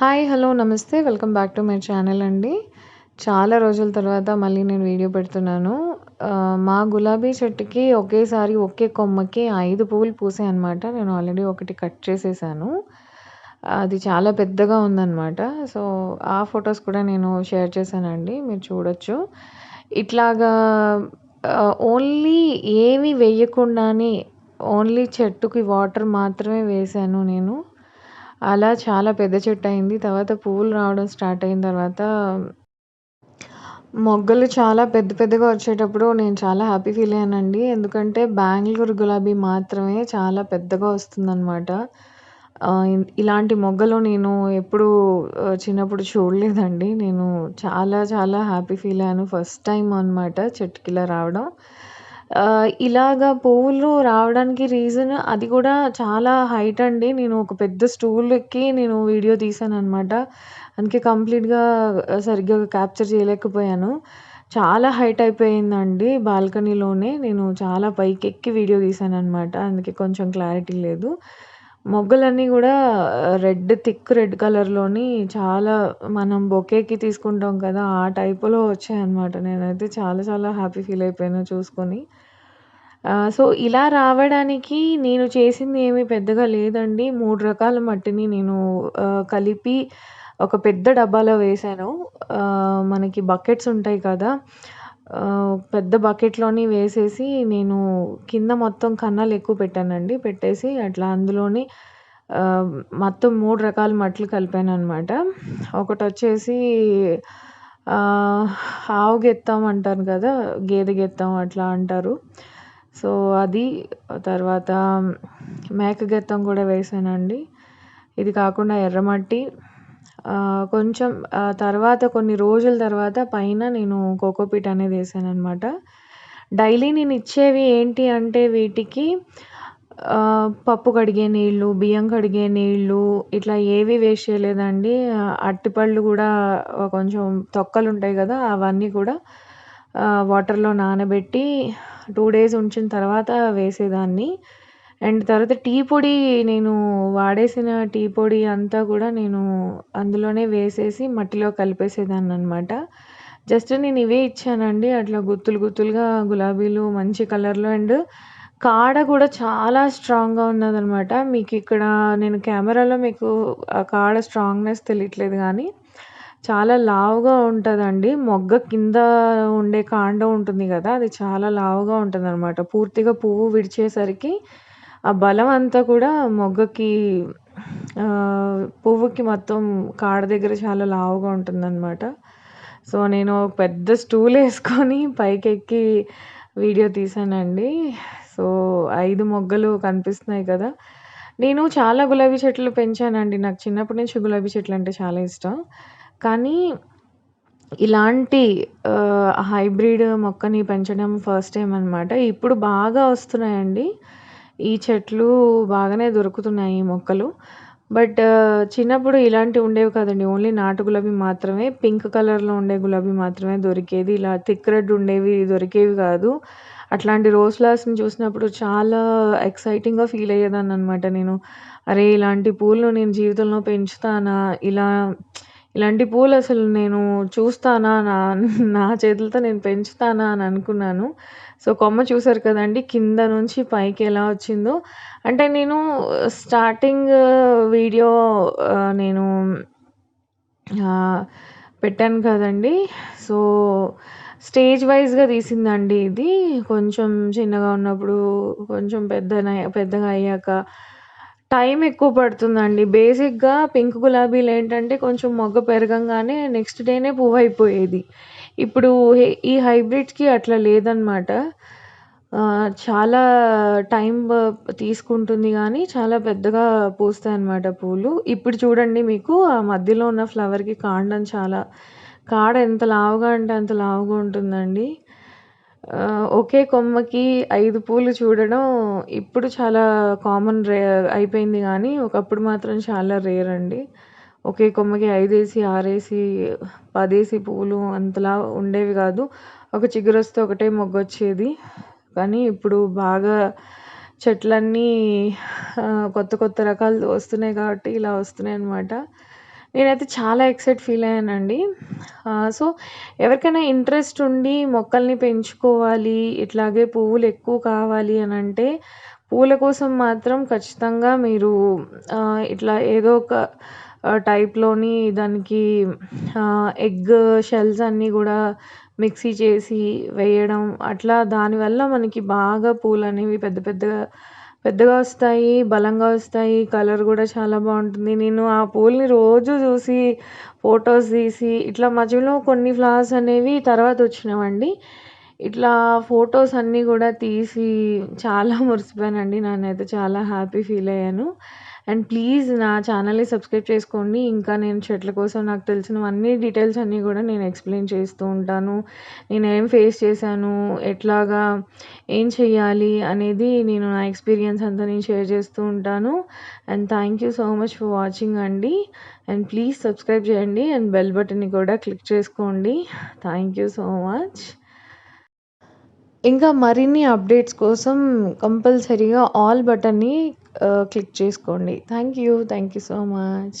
Hi hello నమస్తే. Welcome back to my channel అండి. చాలా రోజుల తర్వాత మళ్ళీ నేను వీడియో పెడుతున్నాను. మా గులాబీ చెట్టుకి ఒకేసారి ఒకే కొమ్మకి ఐదు పువ్వులు పూసాయి అనమాట నేను ఆల్రెడీ ఒకటి కట్ చేసేసాను. అది చాలా పెద్దగా ఉందన్నమాట. సో ఆ ఫొటోస్ కూడా నేను షేర్ చేశానండి. మీరు చూడొచ్చు. ఇట్లాగా ఓన్లీ ఏమి వేయకుండానే ఓన్లీ చెట్టుకి వాటర్ మాత్రమే వేశాను నేను. అలా చాలా పెద్ద చెట్టు అయింది. తర్వాత పువ్వులు రావడం స్టార్ట్ అయిన తర్వాత మొగ్గలు చాలా పెద్ద పెద్దగా వచ్చేటప్పుడు నేను చాలా హ్యాపీ ఫీల్ అయ్యానండి. ఎందుకంటే బెంగళూరు గులాబీ మాత్రమే చాలా పెద్దగా వస్తుందన్నమాట. ఇలాంటి మొగ్గలు నేను ఎప్పుడు చిన్నప్పుడు చూడలేదండి. నేను చాలా చాలా హ్యాపీ ఫీల్ అయ్యాను. ఫస్ట్ టైం అనమాట చెట్టుకి ఇలా రావడం. ఇలాగా పువ్వులు రావడానికి రీజన్ అది కూడా చాలా హైట్ అండి నేను ఒక పెద్ద స్టూల్ ఎక్కి నేను వీడియో తీసాను అనమాట అందుకే కంప్లీట్గా సరిగ్గా క్యాప్చర్ చేయలేకపోయాను చాలా హైట్ అయిపోయిందండి బాల్కనీలోనే నేను చాలా పైకి ఎక్కి వీడియో తీసాను అనమాట అందుకే కొంచెం క్లారిటీ లేదు మొగ్గలన్నీ కూడా రెడ్ థిక్ రెడ్ కలర్‌లోని చాలా మనం బొకేకి తీసుకుంటాం కదా! ఆ టైపులో వచ్చాయన్నమాట. నేనైతే చాలా చాలా హ్యాపీ ఫీల్ అయిపోయాను చూసుకొని. సో, ఇలా రావడానికి నేను చేసింది ఏమీ పెద్దగా లేదండి. మూడు రకాల మట్టిని నేను కలిపి ఒక పెద్ద డబ్బాలో వేశాను. మనకి బకెట్స్ ఉంటాయి కదా! పెద్ద బకెట్‌లోని వేసేసి నేను కింద మొత్తం కన్నాలు ఎక్కువ పెట్టానండి. పెట్టేసి అట్లా అందులోని మొత్తం మూడు రకాల మట్లు కలిపాను అనమాట ఒకటొచ్చేసి వచ్చేసి ఆవు గెత్తం అంటారు కదా! గేదె గెత్తం అట్లా అంటారు. సో, అది తర్వాత మేక గెత్తం కూడా వేసానండి ఇది కాకుండా ఎర్రమట్టి కొంచెం తర్వాత కొన్ని రోజుల తర్వాత పైన నేను కోకోపీట్ అనేది ఏసాననమాట. డైలీ నేను ఇచ్చేవి ఏంటి అంటే వీటికి పప్పు కడిగే నీళ్ళు, బియ్యం కడిగే నీళ్ళు ఇట్లా ఏవి వేస్ట్ చేయలేదండి. అరటిపళ్ళు కూడా కొంచెం తొక్కలు ఉంటాయి కదా! అవన్నీ కూడా వాటర్‌లో నానబెట్టి టూ డేస్ ఉంచిన తర్వాత వేసేదాన్ని. అండ్ తర్వాత టీ పొడి నేను వాడేసిన టీ పొడి అంతా కూడా నేను అందులోనే వేసేసి మట్టిలో కలిపేసేదాన్ని అనమాట జస్ట్ నేను ఇవే ఇచ్చానండి. అట్లా గుత్తులు గుత్తులుగా గులాబీలు మంచి కలర్‌లో అండ్ కాడ కూడా చాలా స్ట్రాంగ్‌గా ఉన్నదనమాట. మీకు ఇక్కడ నేను కెమెరాలో మీకు ఆ కాడ స్ట్రాంగ్‌నెస్ తెలియట్లేదు కానీ చాలా లావుగా ఉంటుందండి మొగ్గ కింద ఉండే కాండం ఉంటుంది కదా అది చాలా లావుగా ఉంటదనమాట. పూర్తిగా పువ్వు విడిచేసరికి ఆ బలం అంతా కూడా మొగ్గకి పువ్వుకి మొత్తం కాడ దగ్గర చాలా లావుగా ఉంటుందనమాట. సో, నేను పెద్ద స్టూల్ వేసుకొని పైకెక్కి వీడియో తీశానండి. సో, ఐదు మొగ్గలు కనిపిస్తున్నాయి కదా! నేను చాలా గులాబీ చెట్లు పెంచానండి. నాకు చిన్నప్పటి నుంచి గులాబీ చెట్లు అంటే చాలా ఇష్టం. కానీ ఇలాంటి హైబ్రిడ్ మొక్కని పెంచడం ఫస్ట్ టైం అనమాట. ఇప్పుడు బాగా వస్తున్నాయండి. ఈ చెట్లు బాగానే దొరుకుతున్నాయి ఈ మొక్కలు. బట్ చిన్నప్పుడు ఇలాంటివి ఉండేవి కాదండి. ఓన్లీ నాటు గులాబీ మాత్రమే. పింక్ కలర్‌లో ఉండే గులాబీ మాత్రమే దొరికేది. ఇలా థిక్ రెడ్ ఉండేవి దొరికేవి కాదు. అట్లాంటి రోజ్ ఫ్లవర్స్‌ని చూసినప్పుడు చాలా ఎక్సైటింగ్‌గా ఫీల్ అయ్యేదాన్ని అనమాట నేను. అరే! ఇలాంటి పూలను నేను జీవితంలో పెంచుతానా? ఇలా ఇలాంటి పూలు అసలు నేను చూస్తానా? నా నా చేతులతో నేను పెంచుతానా? అని అనుకున్నాను. సో, కొమ్మ చూసారు కదండి కింద నుంచి పైకి ఎలా వచ్చిందో. అంటే నేను స్టార్టింగ్ వీడియో నేను పెట్టాను కదండీ! సో, స్టేజ్ వైజ్గా తీసిందండి ఇది. కొంచెం చిన్నగా ఉన్నప్పుడు, కొంచెం పెద్ద పెద్దగా అయ్యాక టైం ఎక్కువ పడుతుందండి. బేసిక్‌గా పింక్ గులాబీలేంటంటే కొంచెం మొగ్గ పెరగంగానే నెక్స్ట్ డేనే పువ్వు అయిపోయేది ఇప్పుడు హె ఈ హైబ్రిడ్స్‌కి అట్లా లేదనమాట. చాలా టైం తీసుకుంటుంది కానీ చాలా పెద్దగా పూస్తాయి అన్నమాట పూలు. ఇప్పుడు చూడండి మీకు ఆ మధ్యలో ఉన్న ఫ్లవర్‌కి కాండం చాలా కాడ ఎంత లావుగా అంటే అంత లావుగా ఉంటుందండి. ఒకే కొమ్మకి ఐదు పూలు చూడడం ఇప్పుడు చాలా కామన్ రే అయిపోయింది కానీ ఒకప్పుడు మాత్రం చాలా రేర్ అండి. ఒకే కొమ్మకి ఐదేసి ఆరేసి పదేసి పూలు అంతలా ఉండేవి కాదు ఒక చిగురొస్తే ఒకటే మొగ్గొచ్చేది. కానీ ఇప్పుడు బాగా చెట్లన్నీ కొత్త కొత్త రకాలు వస్తున్నాయి కాబట్టి ఇలా వస్తున్నాయి అన్నమాట నేనైతే చాలా ఎక్సైట్ ఫీల్ అయ్యానండి. సో ఎవరికైనా ఇంట్రెస్ట్ ఉండి మొక్కల్ని పెంచుకోవాలి, ఇట్లాగే పువ్వులు ఎక్కువ కావాలి అనంటే పూల కోసం మాత్రం ఖచ్చితంగా మీరు ఇట్లా ఏదో ఒక టైప్‌లోని దానికి ఎగ్ షెల్స్ అన్నీ కూడా మిక్సీ చేసి వేయడం అట్లా దానివల్ల మనకి బాగా పూలనేవి పెద్ద పెద్దగా పెద్దగా వస్తాయి, బలంగా వస్తాయి. కలర్ కూడా చాలా బాగుంటుంది నేను ఆ పూలని రోజు చూసి ఫోటోస్ తీసి ఇట్లా మధ్యలో కొన్ని ఫ్లవర్స్ అనేవి తర్వాత వచ్చినవండి. ఇట్లా ఫొటోస్ అన్నీ కూడా తీసి చాలా మురిసిపోయానండి. నేనైతే చాలా హ్యాపీ ఫీల్ అయ్యాను. అండ్ ప్లీజ్ నా ఛానల్‌ని సబ్స్క్రైబ్ చేసుకోండి. ఇంకా నేను చెట్ల కోసం నాకు తెలిసినవన్నీ డీటెయిల్స్ అన్నీ కూడా నేను ఎక్స్‌ప్లెయిన్ చేస్తూ ఉంటాను. నేను ఏం ఫేస్ చేశాను, ఎట్లాగా ఏం చెయ్యాలి అనేది నేను నా ఎక్స్‌పీరియన్స్ అంతా నేను షేర్ చేస్తూ ఉంటాను. And thank you so much for watching అండి. అండ్ ప్లీజ్ సబ్స్క్రైబ్ చేయండి. అండ్ బెల్ బటన్‌ని కూడా క్లిక్ చేసుకోండి. Thank you so much. ఇంకా మరిన్ని అప్డేట్స్ కోసం కంపల్సరీగా ఆల్ బటన్‌ని క్లిక్ చేసుకోండి. Thank you. Thank you so much.